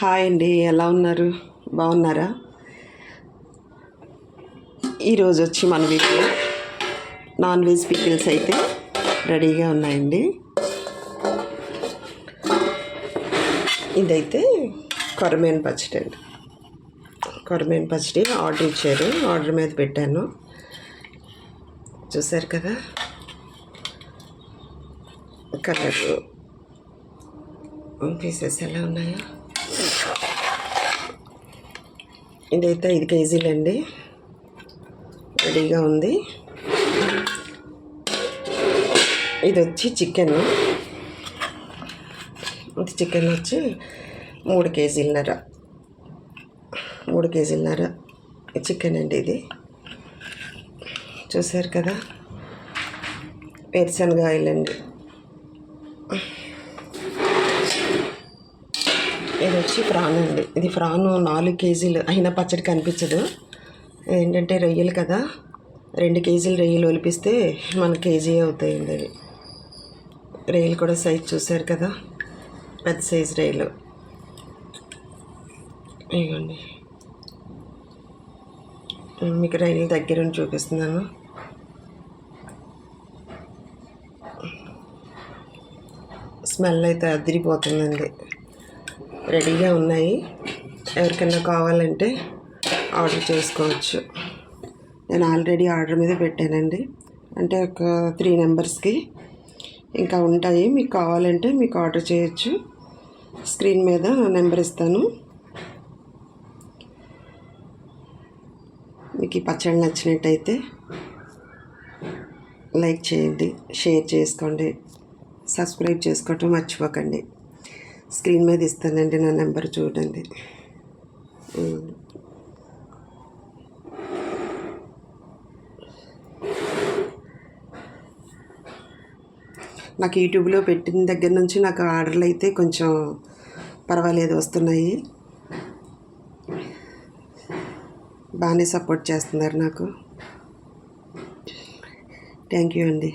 Hi అండి ఎలా ఉన్నారు? బాగున్నారా? ఈరోజు వచ్చి మన వీటిలో నాన్ వెజ్ పికిల్స్ అయితే రెడీగా ఉన్నాయండి. ఇదైతే కొరమేను పచ్చడి అండి. కొరమేను పచ్చడి ఆర్డర్ ఇచ్చారు ఆర్డర్ మీద పెట్టాను. చూసారు కదా? కలర్. పీసెస్ ఎలా ఉన్నాయో? ఇదైతే ఐదు కేజీలండి. రెడీగా ఉంది. ఇది వచ్చి చికెన్. ఇది చికెన్ వచ్చి మూడు కేజీలన్నర. మూడు కేజీలన్నర. చికెన్ అండి ఇది. చూసారు కదా? వేరుశనగ ఆయిల్ అండి. ఇది వచ్చి ఫ్రాన్ అండి. ఇది ఫ్రాను నాలుగు కేజీలు అయినా పచ్చడి కనిపించదు. ఏంటంటే రొయ్యలు కదా రెండు కేజీలు రొయ్యలు ఒలిపిస్తే మన కేజీ అవుతాయండి అవి. రొయ్యలు కూడా సైజ్ చూసారు కదా పెద్ద సైజు రొయ్యలు. ఇవ్వండి మీకు రొయ్యలు దగ్గర ఉండి చూపిస్తున్నాను. స్మెల్ అయితే అదిరిపోతుందండి. రెడీగా ఉన్నాయి. ఎవరికైనా కావాలంటే ఆర్డర్ చేసుకోవచ్చు. నేను ఆల్రెడీ ఆర్డర్ మీద పెట్టానండి. అంటే ఒక త్రీ నెంబర్స్కి ఇంకా ఉంటాయి. మీకు కావాలంటే మీకు ఆర్డర్ చేయొచ్చు. స్క్రీన్ మీద నెంబర్ ఇస్తాను. మీకు ఈ పచ్చడి నచ్చినట్టయితే లైక్ చేయండి షేర్ చేసుకోండి సబ్స్క్రైబ్ చేసుకోవటం మర్చిపోకండి. స్క్రీన్ మీద ఇస్తానండి నా నెంబర్ చూడండి. నాకు యూట్యూబ్లో పెట్టిన దగ్గర నుంచి నాకు ఆర్డర్లు అయితే కొంచెం పర్వాలేదు వస్తున్నాయి. బాగానే సపోర్ట్ చేస్తున్నారు నాకు. థ్యాంక్ యూ అండి.